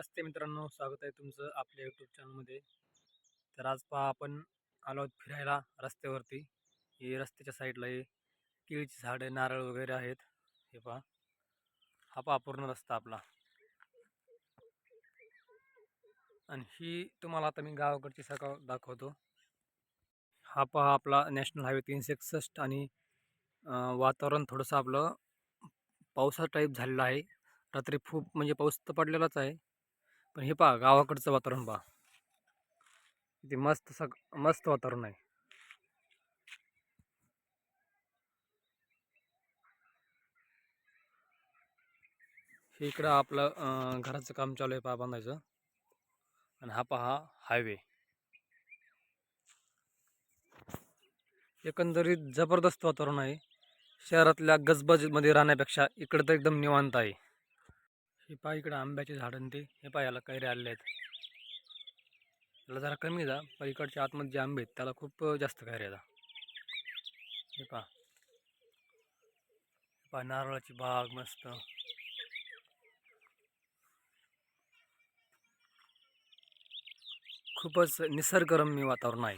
नमस्ते मित्रांनो स्वागत आहे तुमचं आपल्या यूट्यूब चॅनलमध्ये तर आज पहा आपण आलो आहोत फिरायला रस्त्यावरती. हे रस्त्याच्या साईडला हे केळीची झाडे नारळ वगैरे आहेत. हे पहा. हा पहा पूर्ण रस्ता आपला. आणि ही तुम्हाला आता मी गावाकडची सकाळ दाखवतो. हा पहा आपला नॅशनल हायवे तीनशे एकसष्ट आणि वातावरण थोडंसं आपलं पावसा टाईप झालेलं आहे. रात्री खूप म्हणजे पाऊस तर पडलेलाच आहे. पण हे पहा गावाकडचं वातावरण पहा. किती मस्त सग मस्त वातावरण आहे. हे इकडं आपलं घराचं काम चालू आहे पहा बांधायचं. आणि हा पहा हायवे. एकंदरीत जबरदस्त वातावरण आहे. शहरातल्या गजबजमध्ये राहण्यापेक्षा इकडं तर एकदम निवांत आहे. हे पहा इकडं आंब्याचे झाड आणि ते. हे पहा याला कैरे आलेले आहेत. याला जरा कमी जा. पण इकडच्या आतमध्ये जे आंबे आहेत त्याला खूप जास्त कैऱ्या येतात हे पहा. हे पहा नारळाची बाग मस्त. खूपच निसर्गरम्य वातावरण आहे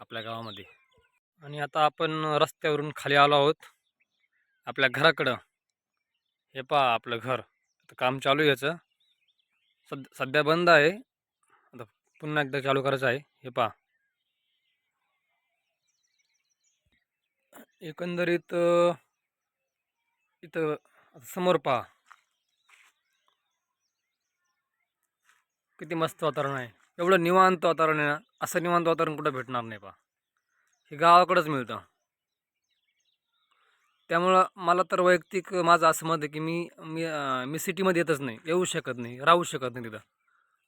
आपल्या गावामध्ये. आणि आता आपण रस्त्यावरून खाली आलो आहोत. आपल्या घराकडं. हे पहा आपलं घर. आता काम चालू आहे याचं. सद सध्या बंद आहे. आता पुन्हा एकदा चालू करायचं आहे. हे पहा. एकंदरीत इथं समोर पहा. किती मस्त वातावरण आहे. एवढं निवांत वातावरण आहे ना. असं निवांत वातावरण कुठं भेटणार नाही पहा. हे गावाकडंच मिळतं. त्यामुळं मला तर वैयक्तिक माझं असं मत आहे की मी मी मी सिटीमध्ये येतच नाही. येऊ शकत नाही. राहू शकत नाही तिथं.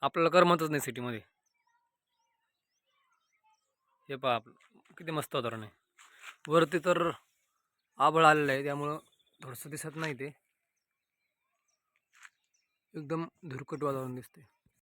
आपल्याला करमतच नाही सिटीमध्ये. हे पहा आपलं किती मस्त वातावरण आहे. वरती तर आबळ आलेलं आहे. त्यामुळं थोडंसं दिसत नाही ते. एकदम धुरकट वातावरण दिसते